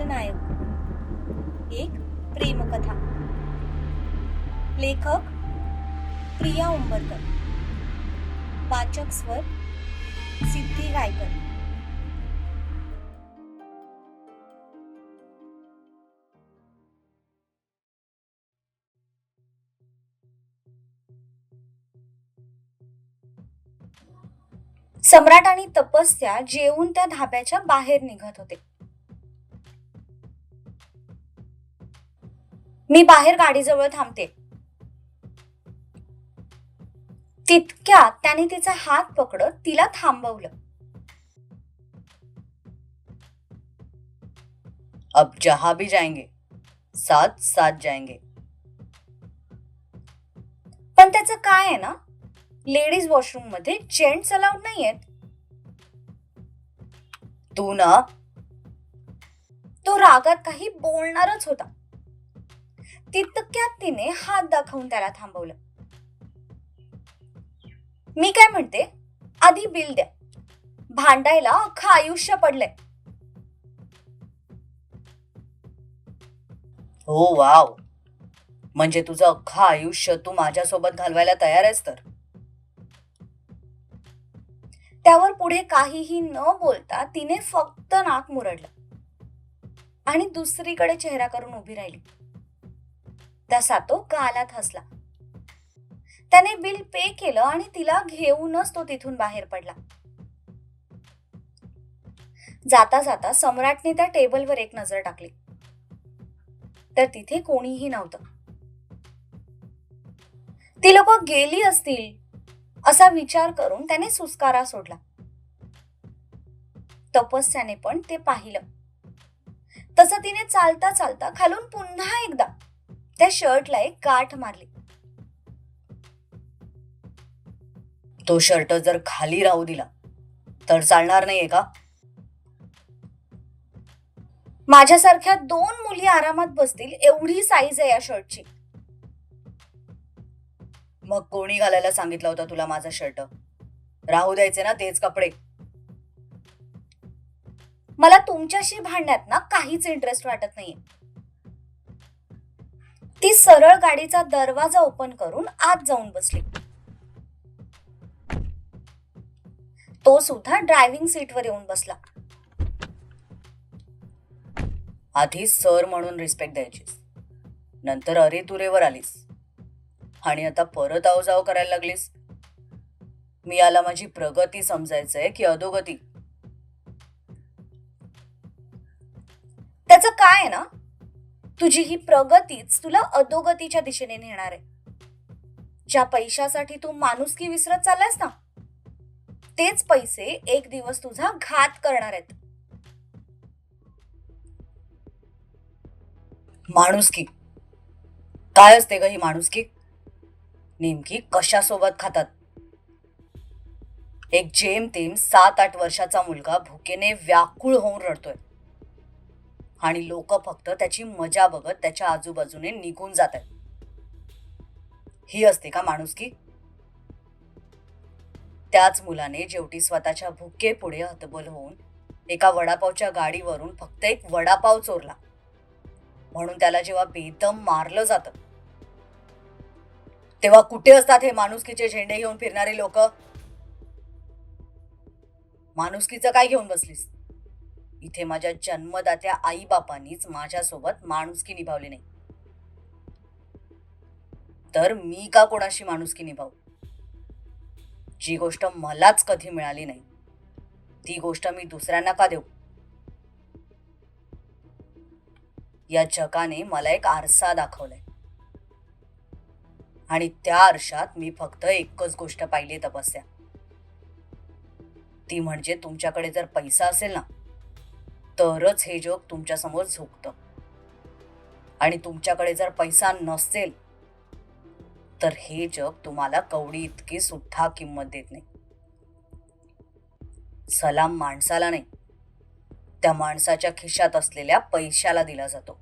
खलनायक एक प्रेमकथा. लेखक प्रिया उंबरकर. वाचक स्वर सिद्धी गायकर. सम्राट आणि तपस्या जेवून त्या धाब्याच्या बाहेर निघत होते. मी बाहेर गाडीजवळ थांबते. तितक्यात त्याने तिचा हात पकडत तिला थांबवलं. अब जहां भी जाएंगे साथ साथ जाएंगे. पण त्याचं काय आहे ना? लेडीज वॉशरूममध्ये जेंट्स अलाउड नाहीयेत. तू ना? तो रागात काही बोलणारच होता. तितक्यात तिने हात दाखवून त्याला थांबवलं. मी काय म्हणते? आधी बिल द्या. भांडायला अख्खं आयुष्य पडलंय. हो वाव. म्हणजे तुझं अख्खं आयुष्य तू माझ्यासोबत घालवायला तयार आहेस तर? त्यावर पुढे काहीही न बोलता तिने फक्त नाक मुरडलं. आणि दुसरीकडे चेहरा करून उभी राहिली. तसा तो गालात हसला. त्याने बिल पे केलं आणि तिला घेऊनच तो तिथून बाहेर पडला. जाता जाता सम्राटने त्या टेबलवर एक नजर टाकली. तर तिथे कोणीही नव्हतं. ती लोक गेली असतील असा विचार करून त्याने सुस्कारा सोडला. तपस्याने पण ते पाहिलं. तसं तिने चालता चालता खालून पुन्हा एकदा त्या शर्टला एक गाठ मारली. तो शर्ट जर खाली राहू दिला तर चालणार नाहीये का? माझ्यासारख्या दोन मुली आरामात बसतील एवढी साईज आहे या शर्टची. मग कोणी घालायला सांगितलं होतं तुला माझा शर्ट? राहू द्यायचे ना तेच कपडे. मला तुमच्याशी भांडण्यात ना काहीच इंटरेस्ट वाटत नाहीये. ती सरळ गाडीचा दरवाजा ओपन करून आत जाऊन बसली. तो सुद्धा ड्रायव्हिंग सीटवर येऊन बसला. आधी सर म्हणून रिस्पेक्ट द्यायचीस. नंतर अरे तुरेवर आलीस. आणि आता परत आव जाव करायला लागलीस. मी याला माझी प्रगती समजायचंय की अधोगती? त्याचं काय आहे ना? तुझी ही प्रगतीच तुला अधोगतीच्या दिशेने नेणार आहे. ज्या पैशासाठी तू माणुसकी विसरत चाललायस ना तेच पैसे एक दिवस तुझा घात करणार आहेत. माणुसकी. काय असते ग ही माणुसकी? नेमकी कशासोबत खातात? एक जेम तेम सात आठ वर्षाचा मुलगा भुकेने व्याकुळ होऊन रडतोय. आणि लोक फक्त त्याची मजा बघत त्याच्या आजूबाजूने निघून जात आहेत. ही असते का माणुसकी त्याच मुलाने जेवटी स्वतःच्या भुकेपुढे हतबल होऊन एका वडापावच्या गाडीवरून फक्त एक वडापाव चोरला. म्हणून त्याला जेव्हा बेदम मारलं जात. तेव्हा कुठे असतात हे माणुसकीचे झेंडे घेऊन फिरणारे लोक? माणुसकीचं काय घेऊन बसलीस? इथे माझ्या जन्मदात्या आई बापांनीच माझ्यासोबत माणुसकी निभावली नाही. तर मी का कोणाशी माणुसकी निभावू? जी गोष्ट मलाच कधी मिळाली नाही ती गोष्ट मी दुसऱ्यांना का देऊ? या जगाने मला एक आरसा दाखवलाय. आणि त्या आरशात मी फक्त एकच गोष्ट पाहिली तपस्या. ती म्हणजे तुमच्याकडे जर पैसा असेल ना तरच हे जग तुमच्यासमोर झुकतं आणि तुमच्याकडे जर पैसा नसेल तर हे जग तुम्हाला कवडी इतकी सुद्धा किंमत देत नाही. सलाम माणसाला नाही त्या माणसाच्या खिशात असलेल्या पैशाला दिला जातो.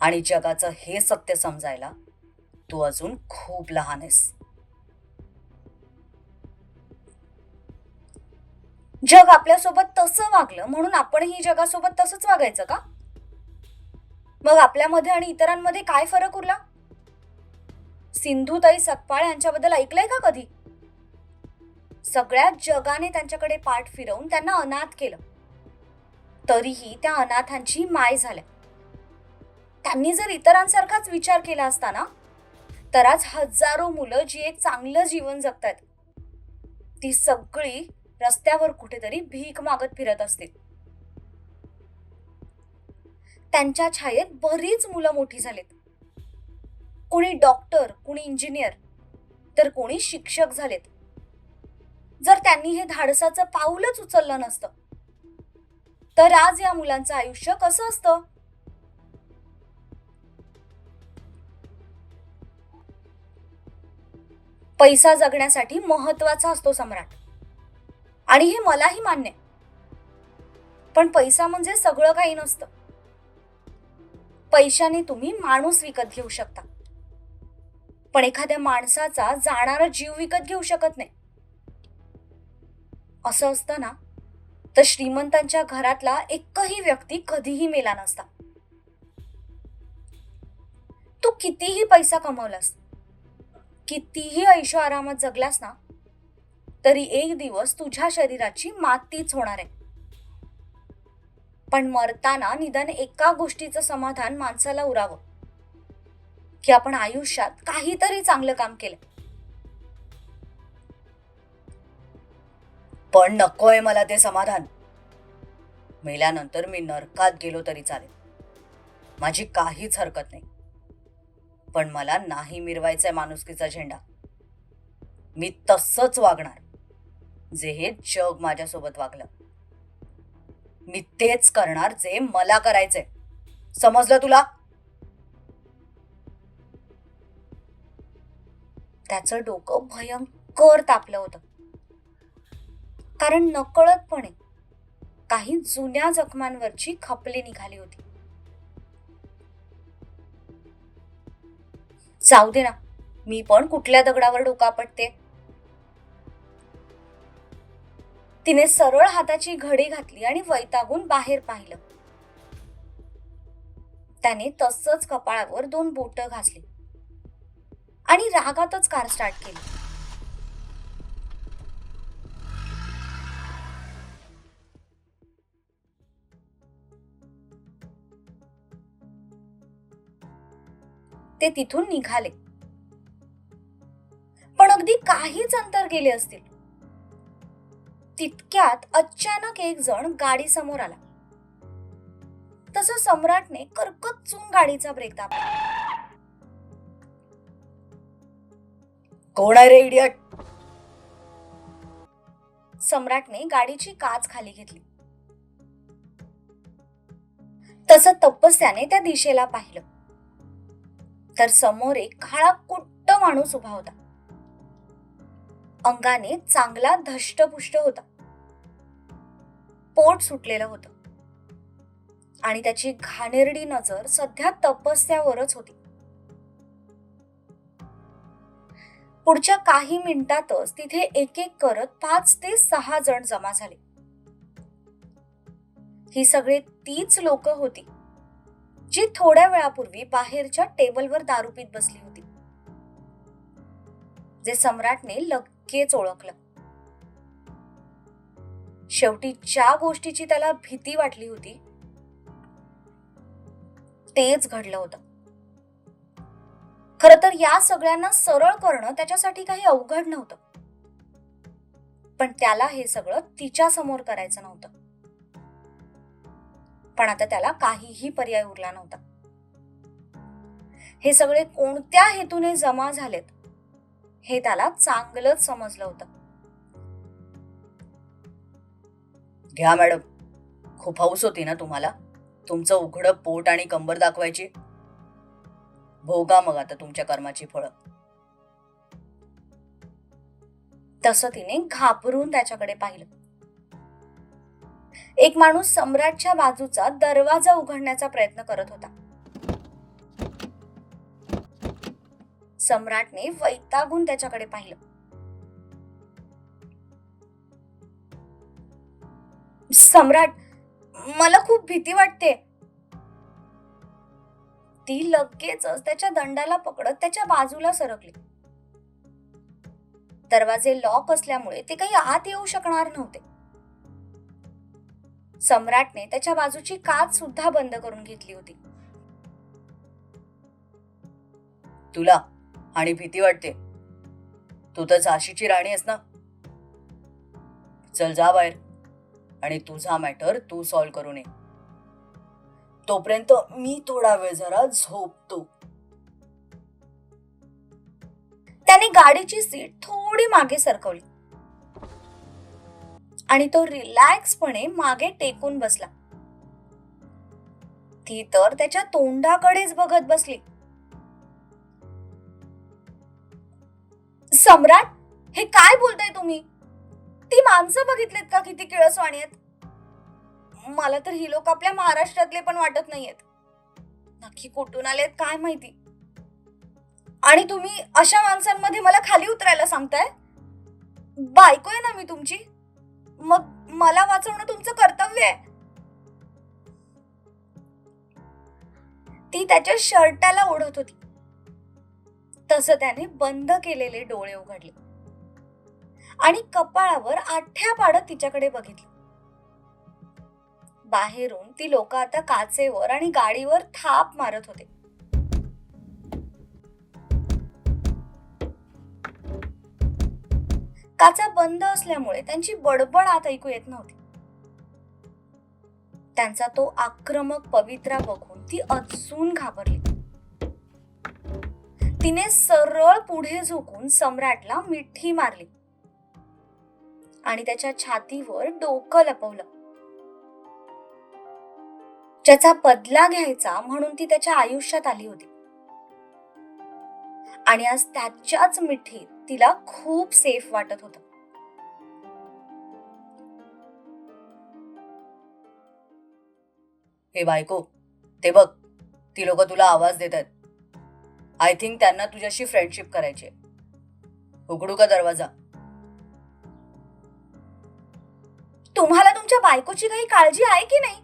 आणि जगाचं हे सत्य समजायला तू अजून खूप लहान आहेस. जग आपल्यासोबत तसं वागलं म्हणून आपणही जगासोबत तसंच वागायचं का? मग आपल्यामध्ये आणि इतरांमध्ये काय फरक उरला? सिंधुताई सकपाळ यांच्याबद्दल ऐकलंय का कधी? सगळ्या जगाने त्यांच्याकडे पाठ फिरवून त्यांना अनाथ केलं. तरीही त्या अनाथांची माय झाल्या. त्यांनी जर इतरांसारखाच विचार केला असता ना तर आज हजारो मुलं जी एक चांगलं जीवन जगतायत. ती सगळी रस्त्यावर कुठेतरी भीक मागत फिरत असतील त्यांच्या छायेत बरीच मुलं मोठी झालीत. कोणी डॉक्टर कोणी इंजिनियर तर कोणी शिक्षक झालेत. जर त्यांनी हे धाडसाचं पाऊलच उचललं नसतं तर आज या मुलांचं आयुष्य कसं असतं? पैसा जगण्यासाठी महत्त्वाचा असतो सम्राट. आणि हे मलाही मान्य आहे. पण पैसा म्हणजे सगळं काही नसतं. पैशाने तुम्ही माणूस विकत घेऊ शकता. पण एखाद्या माणसाचा जाणारा जीव विकत घेऊ शकत नाही. असं असतं ना तर श्रीमंतांच्या घरातला एकही व्यक्ती कधीही मेला नसता. तू कितीही पैसा कमवलास कितीही ऐशो आरामात जगलास ना तरी एक दिवस तुझ्या शरीराची मातीच होणार आहे. पण मरताना निदान एका गोष्टीचं समाधान माणसाला उरावं. की आपण आयुष्यात काहीतरी चांगलं काम केलं. पण नकोय मला ते समाधान. मेल्यानंतर मी नरकात गेलो तरी चालेल. माझी काहीच हरकत नाही. पण मला नाही मिरवायचा माणुसकीचा झेंडा. मी तसंच वागणार. जे हे जग माझ्यासोबत वागलं. मी तेच करणार जे मला करायचंय. समजलं तुला? त्याचं डोकं भयंकर तापलं होतं. कारण नकळतपणे काही जुन्या जखमांवरची खपली निघाली होती. जाऊ दे ना. मी पण कुठल्या दगडावर डोका पडते तिने सरळ हाताची घडी घातली आणि वैतागून बाहेर पाहिलं. त्याने तसंच कपाळावर दोन बोट घासली. आणि रागातच कार स्टार्ट केली. ते तिथून निघाले. पण अगदी काहीच अंतर गेले असतील. तितक्यात अचानक एक जण गाडी समोर आला. तसं सम्राटने करकचून गाडीचा ब्रेक दाबला. कोण आहे रे इडियट सम्राटने गाडीची काच खाली घेतली. तसं तपस्याने त्या दिशेला पाहिलं. तर समोर एक काळा कुट्ट माणूस उभा होता. अंगाने चांगला धष्टपुष्ट होता. पोट सुटलेलं होतं. आणि त्याची घाणेरडी नजर सध्या तपस्यावरच होती. पुढच्या काही मिनिटातच तिथे एक एक करत पाच ते सहा जण जमा झाले. ही सगळे तीच लोक होती जी थोड्या वेळापूर्वी बाहेरच्या टेबलवर दारू पीत बसली होती. जे सम्राटने लगेच ओळखलं. शेवटी ज्या गोष्टीची त्याला भीती वाटली होती तेच घडलं होतं. खर तर या सगळ्यांना सरळ करणं त्याच्यासाठी काही अवघड नव्हतं. पण त्याला हे सगळं तिच्या समोर करायचं नव्हतं. पण आता त्याला काहीही पर्याय उरला नव्हता. हे सगळे कोणत्या हेतूने जमा झालेत हे त्याला चांगलंच समजलं होतं. घ्या मॅडम. खूप हौस होती ना तुम्हाला? तुमचं उघडं पोट आणि कंबर दाखवायची? भोगा मग आता तुमच्या कर्माची फळं. तसं तिने घाबरून त्याच्याकडे पाहिलं. एक माणूस सम्राटच्या बाजूचा दरवाजा उघडण्याचा प्रयत्न करत होता. सम्राटने वैतागून त्याच्याकडे पाहिलं. सम्राट मला खूप भीती वाटते. ती लगेचच त्याच्या दंडाला पकडत त्याच्या बाजूला सरकली. दरवाजे लॉक असल्यामुळे ते काही आत येऊ शकणार नव्हते. सम्राटने त्याच्या बाजूची काच सुद्धा बंद करून घेतली होती. तुला आणि भीती वाटते. तू तर झाशीची राणी आहेस ना? चल जा बाहेर. आणि तुझा मॅटर तू सॉल्व्ह करून ये तोपर्यंत मी थोडा वेळ जरा झोपतो. त्याने गाडीची सीट थोडी मागे सरकवली. आणि तो रिलॅक्सपणे मागे टेकून बसला. ती तर त्याच्या तोंडाकडेच बघत बसली. सम्राट हे काय बोलताय तुम्ही? ती माणसं बघितलीत का किती किळसवाणी आहेत? मला तर ही लोक आपल्या महाराष्ट्रातले पण वाटत नाहीयेत. नक्की कुठून आलेत काय माहिती? आणि तुम्ही अशा माणसांमध्ये मला खाली उतरायला सांगताय? बायको आहे ना मी तुमची? मग मला वाचवणं तुमचं कर्तव्य आहे. ती त्याच्या शर्टाला ओढत होती. तसं त्याने बंद केलेले डोळे उघडले. आणि कपाळावर आठ्या पाडत तिच्याकडे बघितलं. बाहेरून ती लोक आता काचेवर आणि गाडीवर थाप मारत होते. काचा बंद असल्यामुळे त्यांची बडबड आत ऐकू येत नव्हती. त्यांचा तो आक्रमक पवित्रा बघून ती अजून घाबरली. तिने सरळ पुढे झोकून सम्राटला मिठी मारली. आणि त्याच्या छातीवर डोकं लपवलं. ज्याचा बदला घ्यायचा म्हणून ती त्याच्या आयुष्यात आली होती. आणि आज त्याच्याच मिठीत तिला खूप सेफ वाटत होत. हे बायको ते बघ ती लोक तुला आवाज देतात. आय थिंक त्यांना तुझ्याशी फ्रेंडशिप करायची आहे. उघडू का दरवाजा? तुम्हाला तुमच्या बायकोची काही काळजी आहे की नाही?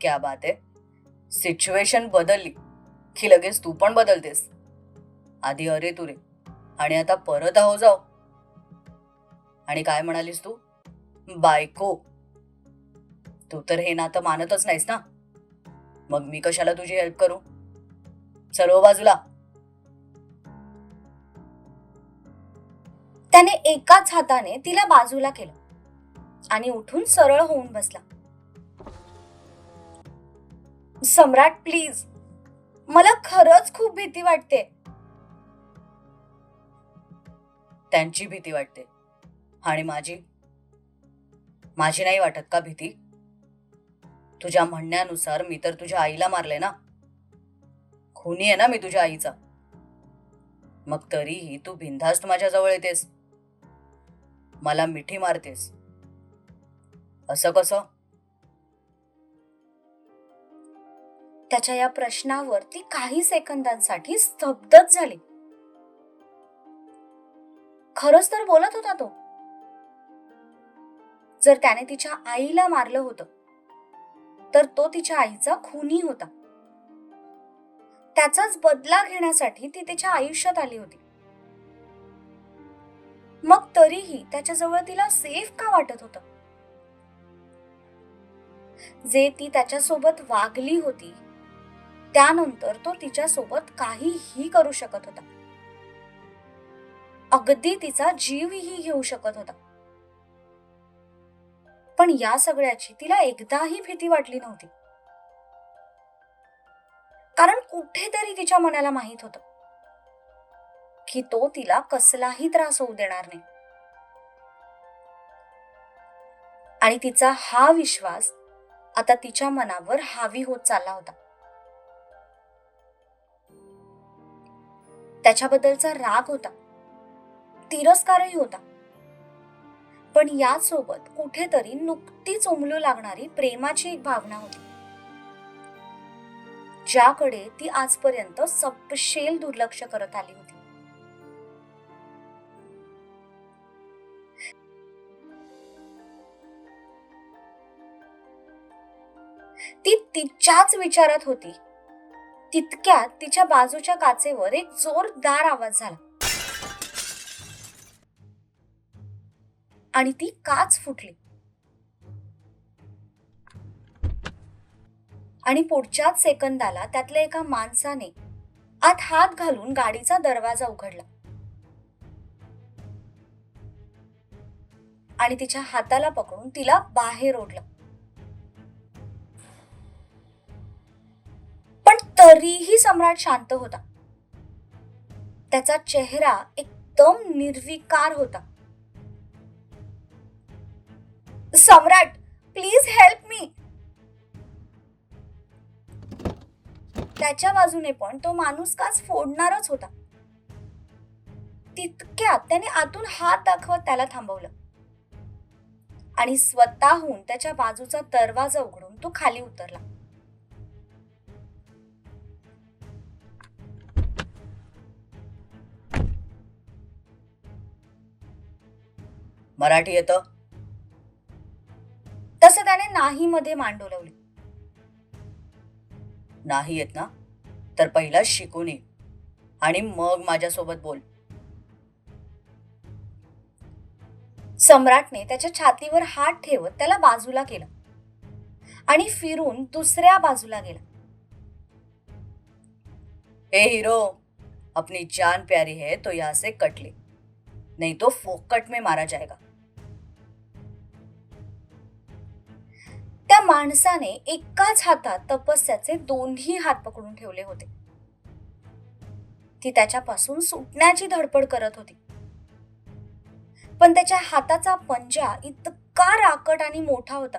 क्या बात आहे सिच्युएशन बदलली. की लगेच तू पण बदलतेस. आधी अरे तुरे आणि आता परत आहो जाओ. आणि काय म्हणालीस तू? बायको. तू तर हे नातं मानतच नाहीस ना? मग मी कशाला तुझी हेल्प करू? सर्व बाजूला. त्याने एकाच हाताने तिला बाजूला केलं आणि उठून सरळ होऊन बसला. सम्राट प्लीज मला खरंच खूप भीती वाटते. त्यांची भीती वाटते. आणि माझी? माझी नाही वाटत का भीती? तुझ्या म्हणण्यानुसार मी तर तुझ्या आईला मारले ना. खुनी आहे ना मी तुझ्या आईचा. मग तरीही तू बिनधास्त माझ्या जवळ येतेस. मला मिठी मारतेस. असं कसं? त्याच्या या प्रश्नावर ती काही सेकंदांसाठी स्तब्धच झाली. खरंच तर बोलत होता तो. जर त्याने तिच्या आईला मारलं होतं तर तो तिच्या आईचा खुनी होता. त्याचाच बदला घेण्यासाठी ती तिच्या आयुष्यात आली होती. मग तरीही त्याच्याजवळ तिला सेफ का वाटत होतं? जे ती त्याच्यासोबत वागली होती त्यानंतर तो तिच्यासोबत काहीही करू शकत होता. अगदी तिचा जीवही घेऊ शकत होता. पण या सगळ्याची तिला एकदाही भीती वाटली नव्हती. कारण कुठेतरी तिच्या मनाला माहीत होतं. की तो तिला कसलाही त्रास होऊ देणार नाही. आणि तिचा हा विश्वास आता तिच्या मनावर हावी होत चालला होता. त्याच्याबद्दलचा राग होता. तिरस्कारही होता. पण यासोबत कुठेतरी नुकतीच उमलू लागणारी प्रेमाची एक भावना होती. ज्याकडे ती आजपर्यंत सपशेल दुर्लक्ष करत आली तिच्याच विचारात होती तितक्यात तिच्या बाजूच्या काचेवर एक जोरदार आवाज झाला. आणि ती काच फुटली. आणि पुढच्याच सेकंदाला त्यातल्या एका माणसाने आत हात घालून गाडीचा दरवाजा उघडला. आणि तिच्या हाताला पकडून तिला बाहेर ओढलं. तरीही सम्राट शांत होता. त्याचा चेहरा एकदम निर्विकार होता. सम्राट प्लीज हेल्प मी त्याच्या बाजूने पण तो माणूस काच फोडणारच होता. तितक्यात त्याने आतून हात दाखवत त्याला थांबवलं. आणि स्वतःहून त्याच्या बाजूचा दरवाजा उघडून तो खाली उतरला. मराठी येतं. तसं त्याने नाही मध्ये मान डोलवली नाही येत ना? तर पहिला शिकून ये. आणि मग माझ्यासोबत बोल. सम्राटने त्याच्या छातीवर हात ठेवत त्याला बाजूला केलं. आणि फिरून दुसऱ्या बाजूला गेला. ए हिरो अपनी जान प्यारी है तो यहां से कट ले. नहीं तो फोकट में मारा जाएगा. माणसाने एकाच हातात तपस्याचे दोन्ही हात पकडून ठेवले होते. ती त्याच्यापासून सुटण्याची धडपड करत होती. पण त्याच्या हाताचा पंजा इतका राकट आणि मोठा होता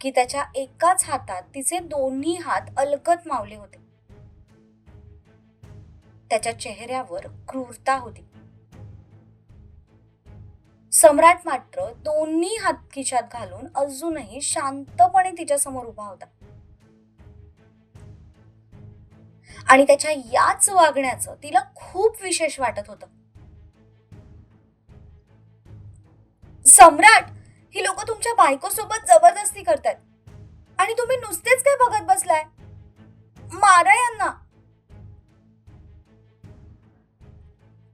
की त्याच्या एकाच हातात तिचे दोन्ही हात अलगत मावले होते. त्याच्या चेहऱ्यावर क्रूरता होती. सम्राट मात्र दोन्ही हात खिशात घालून अजूनही शांतपणे तिच्या समोर उभा होता. आणि त्याच्या याच वागण्याचं तिला खूप विशेष वाटत होतं. सम्राट ही लोक तुमच्या बायकोसोबत जबरदस्ती करतायत. आणि तुम्ही नुसतेच काय बघत बसलाय? मारा यांना.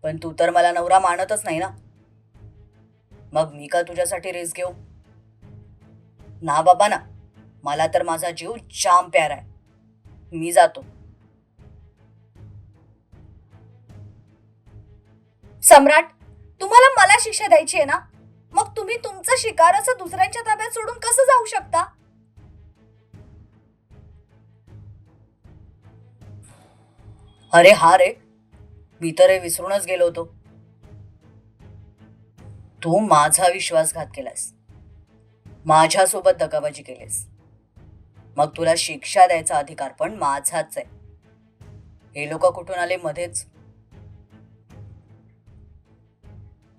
पण तू तर मला नवरा मानतच नाही ना. मग मी का तुझ्यासाठी रिस्क घेऊ? ना बाबा ना. मला तर माझा जीव जाम प्यारा आहे. मी जातो. सम्राट तुम्हाला मला शिक्षा द्यायची आहे ना? मग तुम्ही तुमचं शिकार असं दुसऱ्यांच्या ताब्यात सोडून कसं जाऊ शकता? अरे हा रे. मी तर हे विसरूनच गेलो होतो. तू माझा विश्वासघात केलास माझ्यासोबत दगाबाजी केलीस. मग तुला शिक्षा द्यायचा अधिकार पण माझाच आहे. हे लोक कुठून आले मध्येच?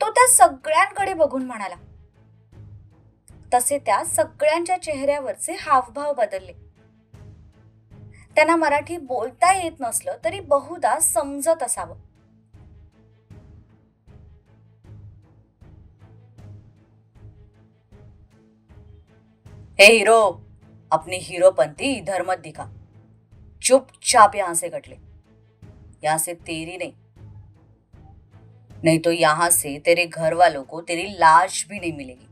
तो त्या सगळ्यांकडे बघून म्हणाला. तसे त्या सगळ्यांच्या चेहऱ्यावरचे हावभाव बदलले. त्यांना मराठी बोलता येत नसलं तरी बहुदा समजत असावं. हे हीरो अपनी हिरोपंथी इधर मत दिखा। चुपचाप यहां से कट ले। यहां से तेरी नहीं। नहीं तो यहां से तेरे घर वालों को तेरी लाश भी नहीं मिलेगी।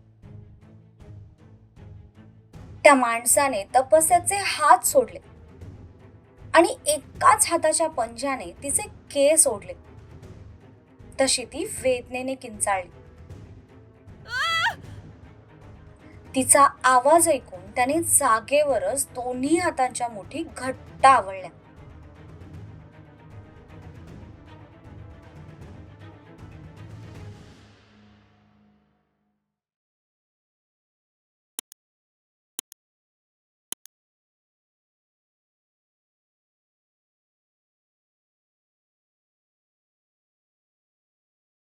त्या माणसाने तपस्याचे हात सोडले आणि एकाच हाताच्या पंजाने तिचे केस ओढले. तशी ती वेदनेने किंचाळली. तिचा आवाज ऐकून त्याने जागेवरच दोन्ही हातांच्या मुठी घट्ट आवळल्या.